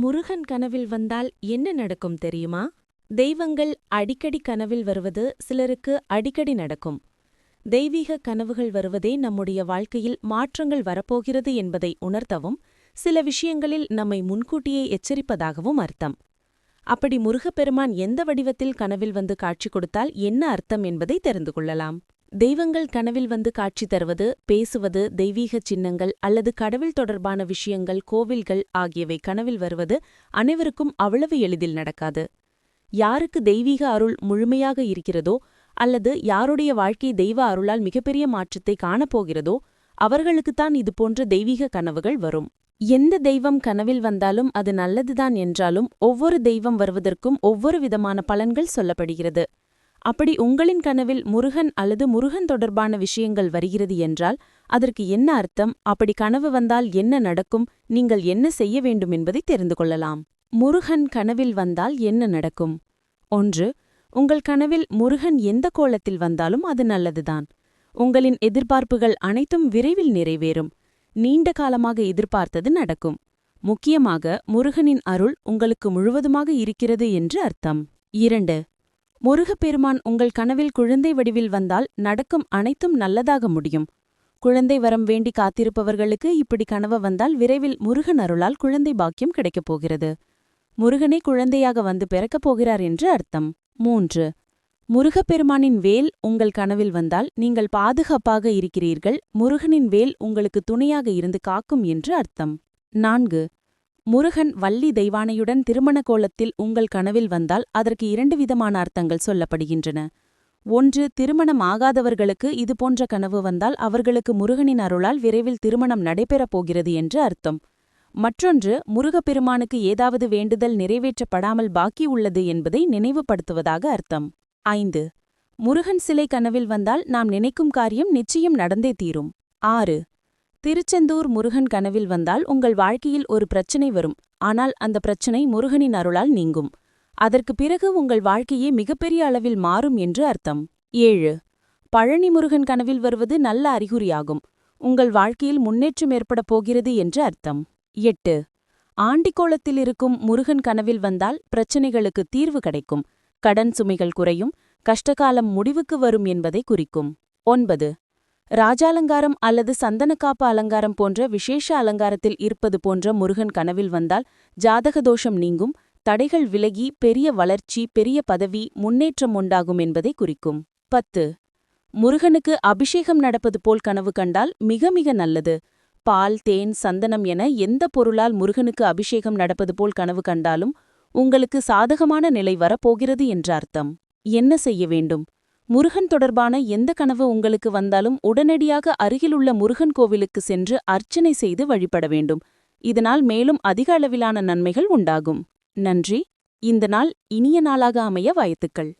முருகன் கனவில் வந்தால் என்ன நடக்கும் தெரியுமா? தெய்வங்கள் அடிக்கடி கனவில் வருவது சிலருக்கு அடிக்கடி நடக்கும். தெய்வீக கனவுகள் வருவதே நம்முடைய வாழ்க்கையில் மாற்றங்கள் வரப்போகிறது என்பதை உணர்த்தவும் சில விஷயங்களில் நம்மை முன்கூட்டியே எச்சரிப்பதாகவும் அர்த்தம். அப்படி முருகப்பெருமான் எந்த வடிவத்தில் கனவில் வந்து காட்சி கொடுத்தால் என்ன அர்த்தம் என்பதை தெரிந்து கொள்ளலாம். தெய்வங்கள் கனவில் வந்து காட்சி தருவது பேசுவது தெய்வீக சின்னங்கள் அல்லது கடவுள் தொடர்பான விஷயங்கள் கோவில்கள் ஆகியவை கனவில் வருவது அனைவருக்கும் அவ்வளவு எளிதில் நடக்காது. யாருக்கு தெய்வீக அருள் முழுமையாக இருக்கிறதோ அல்லது யாருடைய வாழ்க்கை தெய்வ அருளால் மிகப்பெரிய மாற்றத்தை காணப்போகிறதோ அவர்களுக்குத்தான் இதுபோன்ற தெய்வீக கனவுகள் வரும். எந்த தெய்வம் கனவில் வந்தாலும் அது நல்லதுதான் என்றாலும் ஒவ்வொரு தெய்வம் வருவதற்கும் ஒவ்வொரு விதமான பலன்கள் சொல்லப்படுகிறது. அப்படி உங்களின் கனவில் முருகன் அல்லது முருகன் தொடர்பான விஷயங்கள் வருகிறது என்றால் அதற்கு என்ன அர்த்தம்? அப்படி கனவு வந்தால் என்ன நடக்கும்? நீங்கள் என்ன செய்ய வேண்டும் என்பதை தெரிந்து கொள்ளலாம். முருகன் கனவில் வந்தால் என்ன நடக்கும்? ஒன்று உங்கள் கனவில் முருகன் எந்த கோலத்தில் வந்தாலும் அது நல்லதுதான். உங்களின் எதிர்பார்ப்புகள் அனைத்தும் விரைவில் நிறைவேறும். நீண்ட காலமாக எதிர்பார்த்தது நடக்கும். முக்கியமாக முருகனின் அருள் உங்களுக்கு முழுவதுமாக இருக்கிறது என்று அர்த்தம். இரண்டு முருகப்பெருமான் உங்கள் கனவில் குழந்தை வடிவில் வந்தால் நடக்கும் அனைத்தும் நல்லதாக முடியும். குழந்தை வரம் வேண்டி காத்திருப்பவர்களுக்கு இப்படி கனவு வந்தால் விரைவில் முருகன் அருளால் குழந்தை பாக்கியம் கிடைக்கப் போகிறது. முருகனே குழந்தையாக வந்து பிறக்கப் போகிறார் என்று அர்த்தம். மூன்று. முருகப்பெருமானின் வேல் உங்கள் கனவில் வந்தால் நீங்கள் பாதுகாப்பாக இருக்கிறீர்கள். முருகனின் வேல் உங்களுக்கு துணையாக இருந்து காக்கும் என்று அர்த்தம். நான்கு. முருகன் வள்ளி தெய்வானையுடன் திருமண கோலத்தில் உங்கள் கனவில் வந்தால் அதற்கு இரண்டு விதமான அர்த்தங்கள் சொல்லப்படுகின்றன. ஒன்று திருமணம் ஆகாதவர்களுக்கு இதுபோன்ற கனவு வந்தால் அவர்களுக்கு முருகனின் அருளால் விரைவில் திருமணம் நடைபெறப் போகிறது என்று அர்த்தம். மற்றொன்று முருகப்பெருமானுக்கு ஏதாவது வேண்டுதல் நிறைவேற்றப்படாமல் பாக்கி உள்ளது என்பதை நினைவுபடுத்துவதாக அர்த்தம். ஐந்து முருகன் சிலை கனவில் வந்தால் நாம் நினைக்கும் காரியம் நிச்சயம் நடந்தே தீரும். ஆறு திருச்செந்தூர் முருகன் கனவில் வந்தால் உங்கள் வாழ்க்கையில் ஒரு பிரச்சனை வரும். ஆனால் அந்த பிரச்சனை முருகனின் அருளால் நீங்கும். அதற்கு பிறகு உங்கள் வாழ்க்கையே மிகப்பெரிய அளவில் மாறும் என்று அர்த்தம். ஏழு. பழனி முருகன் கனவில் வருவது நல்ல அறிகுறியாகும். உங்கள் வாழ்க்கையில் முன்னேற்றம் ஏற்படப் போகிறது என்று அர்த்தம். எட்டு. ஆண்டிக்கோளத்தில் இருக்கும் முருகன் கனவில் வந்தால் பிரச்சனைகளுக்கு தீர்வு கிடைக்கும். கடன் சுமைகள் குறையும். கஷ்டகாலம் முடிவுக்கு வரும் என்பதை குறிக்கும். ஒன்பது. ராஜாலங்காரம் அல்லது சந்தனக்காப்பு அலங்காரம் போன்ற விசேஷ அலங்காரத்தில் இருப்பது போன்ற முருகன் கனவில் வந்தால் ஜாதக தோஷம் நீங்கும் தடைகள் விலகி பெரிய வளர்ச்சி பெரிய பதவி முன்னேற்றம் உண்டாகும் என்பதை குறிக்கும். பத்து. முருகனுக்கு அபிஷேகம் நடப்பது போல் கனவு கண்டால் மிக மிக நல்லது. பால் தேன் சந்தனம் என எந்த பொருளால் முருகனுக்கு அபிஷேகம் நடப்பது போல் கனவு கண்டாலும் உங்களுக்கு சாதகமான நிலை வரப்போகிறது என்ற அர்த்தம். என்ன செய்ய வேண்டும்? முருகன் தொடர்பான எந்த கனவு உங்களுக்கு வந்தாலும் உடனடியாக அருகிலுள்ள முருகன் கோவிலுக்கு சென்று அர்ச்சனை செய்து வழிபட வேண்டும். இதனால் மேலும் அதிக அளவிலான நன்மைகள் உண்டாகும். நன்றி. இந்த நாள் இனிய நாளாக அமைய வாழ்த்துக்கள்.